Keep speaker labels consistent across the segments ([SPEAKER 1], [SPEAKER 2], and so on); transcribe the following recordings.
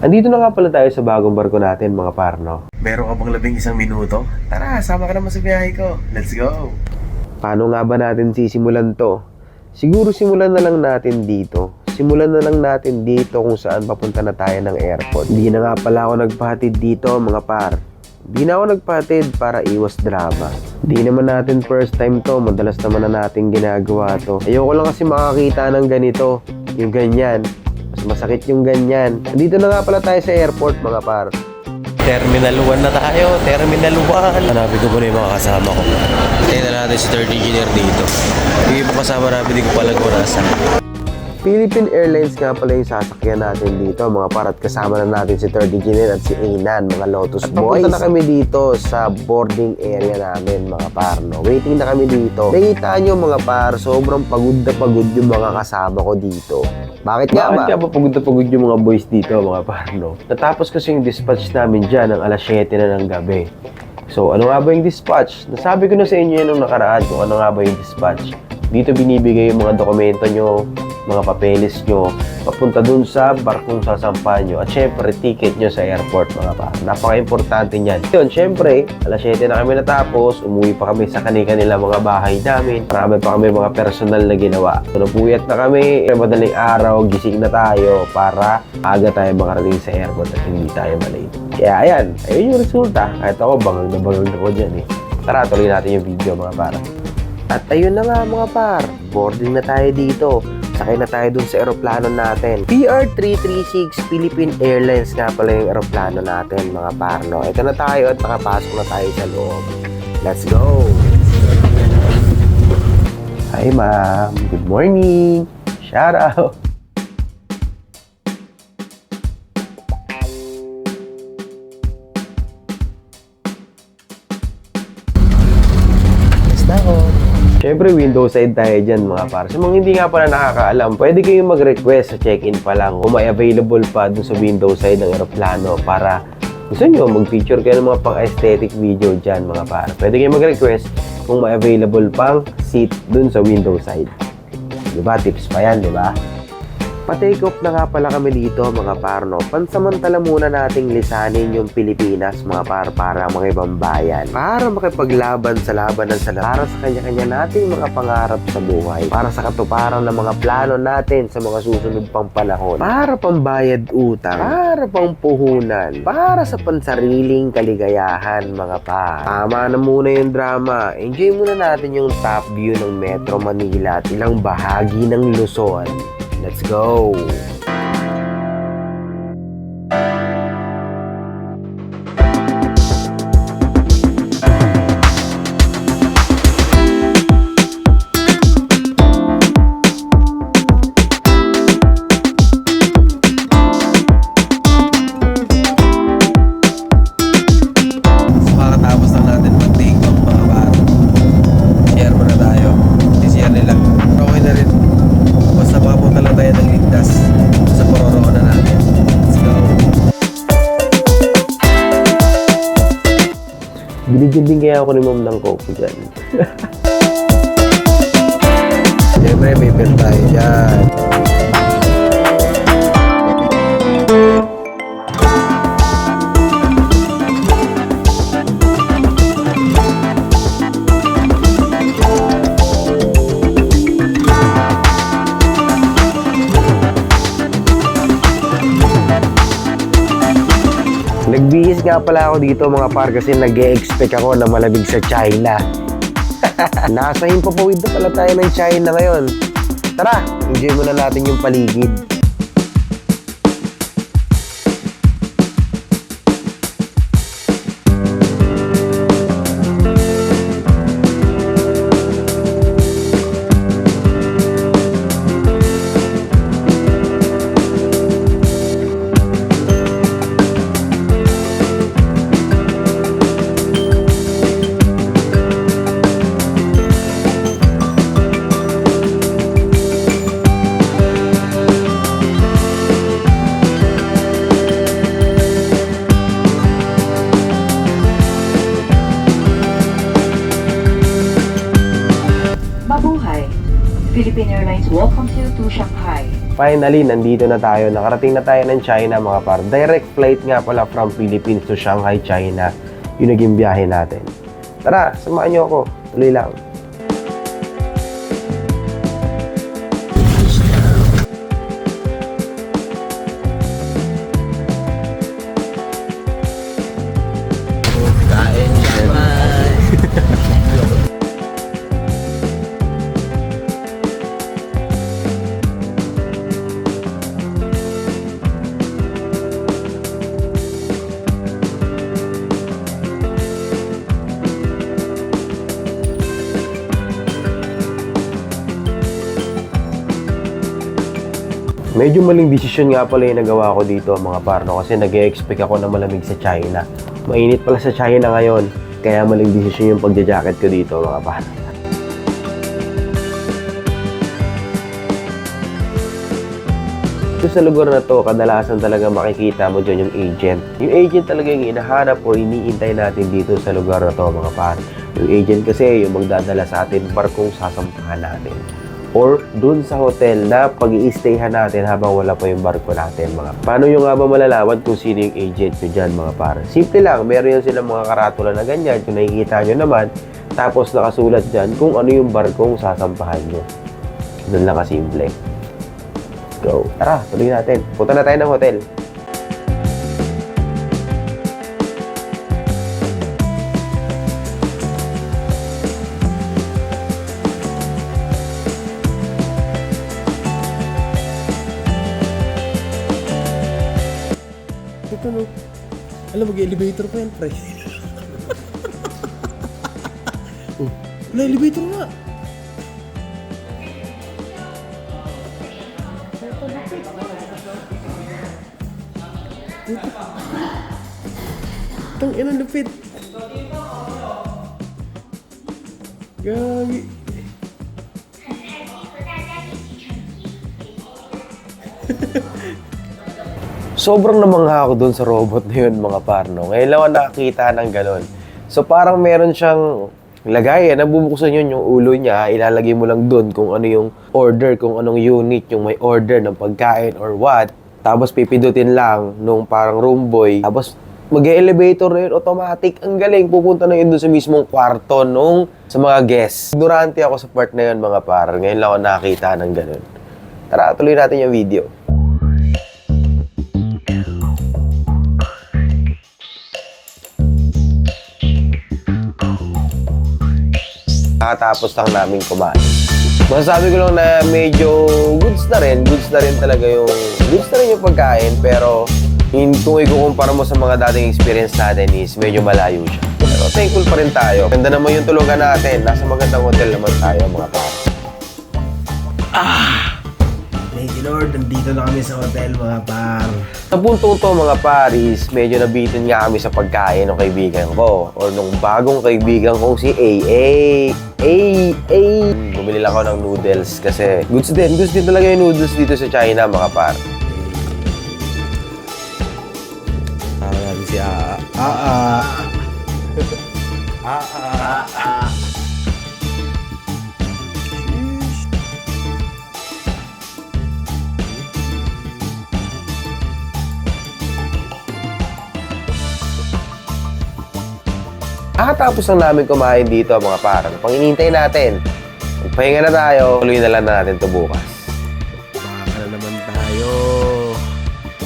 [SPEAKER 1] Andito na nga pala tayo sa bagong barko natin mga parno. Meron ka bang labing isang minuto? Tara, sama ka naman sa biyahe ko. Let's go! Paano nga ba natin sisimulan to? Siguro simulan na lang natin dito. Simulan na lang natin dito kung saan papunta na tayo ng airport. Hindi na nga pala ako nagpahatid dito mga par. Hindi na ako nagpahatid para iwas drama. Hindi naman natin first time to, madalas naman na natin ginagawa to. Ayoko lang kasi makakita ng ganito, yung ganyan. Mas masakit yung ganyan. Dito na nga pala tayo sa airport mga par. Terminal 1 na tayo, Terminal 1. Hanapin ko muna yung mga kasama ko. Na natin si third engineer dito. Yung ibang kasama namin, hindi ko pala kung nasa. Philippine Airlines nga pala yung sasakyan natin dito mga par at kasama na natin si third engineer at si Ainan mga Lotus
[SPEAKER 2] At
[SPEAKER 1] Boys.
[SPEAKER 2] papunta
[SPEAKER 1] na kami dito sa boarding area namin mga par. No? Waiting na kami dito. Nakita nyo mga par, sobrang pagod na pagod yung mga kasama ko dito. Bakit nga ba? Bakit nga ba pagod na pagod yung mga boys dito mga par? No? Natapos kasi yung dispatch namin dyan ng alas 7 na ng gabi. So, ano nga ba yung dispatch? Nasabi ko na sa inyo yan nung nakaraan kung ano nga ba yung dispatch. Dito binibigay yung mga dokumento nyo, mga papeles nyo, papunta dun sa barkong sasampahan nyo. At syempre, ticket nyo sa airport, mga pa. Napaka-importante niyan. Yun, syempre, alas 7 na kami natapos, umuwi pa kami sa kanilang mga bahay namin. Marami pa kami mga personal na ginawa. So, napuyat na kami, madaling araw, gising na tayo para aga tayo makarating sa airport at hindi tayo malate. Kaya ayan, ayun yung resulta. Kahit ako, bangang na bangang ako dyan eh. Tara, tuloy natin yung video mga para. At ayun na nga mga par, boarding na tayo dito. Sakay na tayo dun sa eroplano natin. PR336 Philippine Airlines nga pala yung eroplano natin mga par. No? Ito na tayo at nakapasok na tayo sa loob. Let's go! Hi ma'am, good morning! Shout out! Siyempre, window side tayo dyan mga par. Sa mga hindi nga pala nakakaalam, pwede kayong mag-request sa check-in pa lang kung may available pa dun sa window side ng aeroplano para gusto nyo mag-feature kayo ng mga pang-aesthetic video dyan mga par. Pwede kayong mag-request kung may available pang seat dun sa window side. Diba? Tips pa yan, diba? Pa-take off na nga pala kami dito mga parno. Pansamantala muna nating lisanin yung Pilipinas mga par para mga ibang bayan. Para makipaglaban sa labanan sa para sa kanya-kanya nating mga pangarap sa buhay. Para sa katuparan ng mga plano natin sa mga susunod pang panahon. Para pambayad utang. Para pang puhunan. Para sa pansariling kaligayahan mga par. Tama na muna yung drama. Enjoy muna natin yung top view ng Metro Manila at ilang bahagi ng Luzon. Let's go! Binigyan din kaya ako ni Ma'am ng coffee dyan.
[SPEAKER 2] Siyempre, may bill tayo dyan.
[SPEAKER 1] Nagbihis nga pala ako dito mga par kasi nag expect ako na malamig sa China. Nasa himpapawid na pala tayo ng China ngayon. Tara, enjoy muna natin yung paligid.
[SPEAKER 3] Shanghai.
[SPEAKER 1] Finally, nandito na tayo. Nakarating na tayo ng China mga par. Direct flight nga pala from Philippines to Shanghai, China. Yung naging biyahe natin. Tara, samahan niyo ako. Tuloy lang.
[SPEAKER 2] Kain naman.
[SPEAKER 1] Medyo maling desisyon nga pala yung nagawa ko dito mga parno kasi nag expect ako na malamig sa China. Mainit pala sa China ngayon, kaya maling desisyon yung pagja-jacket ko dito mga parno. Dito sa lugar na to, kadalasan talaga makikita mo dyan yung agent. Yung agent talaga yung hinahanap o iniintay natin dito sa lugar na to mga pare. Yung agent kasi yung magdadala sa atin barkong sasampahan natin. Or dun sa hotel na pag stayhan natin habang wala pa yung barko natin mga Paano yung nga ba malalaman kung sino yung agent nyo dyan mga pare? Simple lang, meron yun silang mga karatula na ganyan. Kung nakikita nyo naman, tapos nakasulat dyan kung ano yung barkong sasampahan nyo. Doon lang kasimple. Go. Tara, tuloy natin. Punta na tayo ng hotel.
[SPEAKER 2] No. Alam, mag-elevator pa yan, pre. oh, wala elevator nga. Tang ina lupit. Gagi.
[SPEAKER 1] Sobrang namangha ako dun sa robot na yun, mga parno. Ngayon lang ako nakakita ng ganun. So parang meron siyang lagayan, nabubuksan yun yung ulo niya, ilalagay mo lang dun kung ano yung order, kung anong unit yung may order ng pagkain or what. Tapos pipidutin lang nung parang room boy. Tapos mag-elevator na yun, automatic. Ang galing, pupunta na yun dun sa mismong kwarto nung sa mga guests. Ignorante ako sa part na yun, mga par. Ngayon lang ako nakakita ng ganun. Tara, tuloy natin yung video. Kakatapos lang namin kumain. Masasabi ko lang na medyo goods na rin. Goods na rin talaga yung... Goods na rin yung pagkain, pero in, kung ikukumpara mo sa mga dating experience natin is medyo malayo siya. Pero thankful pa rin tayo. Ganda naman yung tulugan natin. Nasa magandang hotel naman tayo, mga pare.
[SPEAKER 2] Thank you Lord, nandito na kami sa hotel mga par.
[SPEAKER 1] Sa puntong to mga paris, medyo nabitin nga kami sa pagkain ng kaibigan ko or nung bagong kaibigan kong si AA. A, A. Bumili lang ako ng noodles kasi goods din. Goods din talaga yung noodles dito sa China mga par.
[SPEAKER 2] Tama natin si Aa. Aa. Aa.
[SPEAKER 1] Kakatapos lang namin kumain dito mga par. Pang inintay natin. Magpahinga na tayo. Tuloy na lang natin to bukas.
[SPEAKER 2] Baka na naman tayo.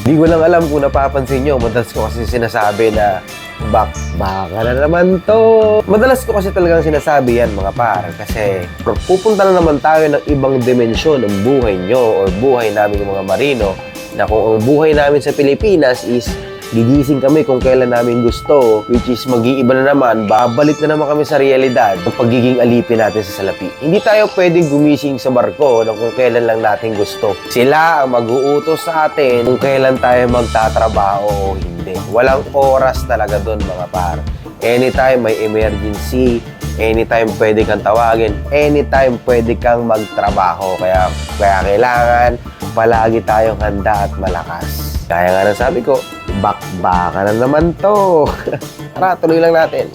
[SPEAKER 1] Hindi ko lang alam kung napapansin nyo. Madalas ko kasi sinasabi na bak, baka na naman to. Madalas ko kasi talagang sinasabi yan mga par. Kasi pupunta na naman tayo ng ibang dimensyon ng buhay nyo or buhay namin ng mga marino na kung ang buhay namin sa Pilipinas is gigising kami kung kailan namin gusto, which is mag-iiba na naman, babalik na naman kami sa realidad ng pagiging alipin natin sa salapi. Hindi tayo pwedeng gumising sa barko ng kung kailan lang natin gusto. Sila ang mag-uutos sa atin kung kailan tayo magtatrabaho o hindi. Walang oras talaga doon mga par. Anytime may emergency, anytime pwede kang tawagin, anytime pwede kang magtrabaho. Kaya, kaya kailangan palagi tayong handa at malakas. Kaya nga nang sabi ko, bakbaka na naman to. Tara, tuloy lang natin.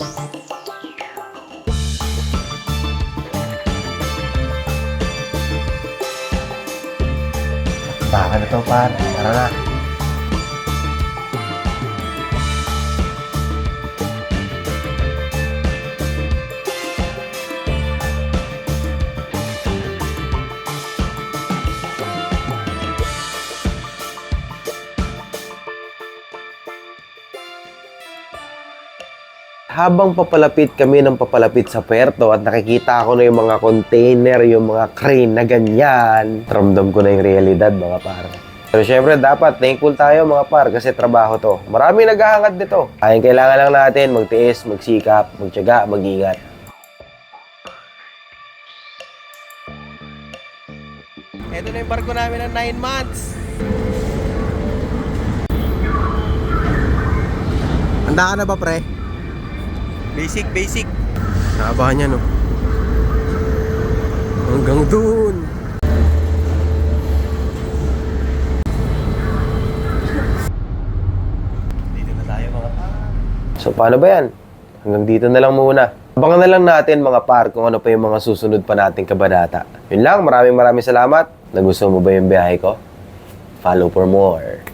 [SPEAKER 1] Baka na to, par. Tara na. Habang papalapit kami ng papalapit sa puerto at nakikita ko na yung mga container, yung mga crane na ganyan, ramdam ko na yung realidad mga par. Pero syempre dapat thankful tayo mga par kasi trabaho to. Marami naghahangad nito. Ay kailangan lang natin magtiis, magsikap, magtiyaga, mag-ingat.
[SPEAKER 2] Ito na yung barko namin ng 9 months. Handa ka na ba, pre? Basic, basic. Nakabahan niya, no? Hanggang dun. Dito na tayo, mga pa.
[SPEAKER 1] So paano ba yan? Hanggang dito na lang muna. Abangan na lang natin mga par kung ano pa yung mga susunod pa nating kabanata. Yun lang, maraming maraming salamat. Nagustuhan mo ba yung biyahe ko? Follow for more.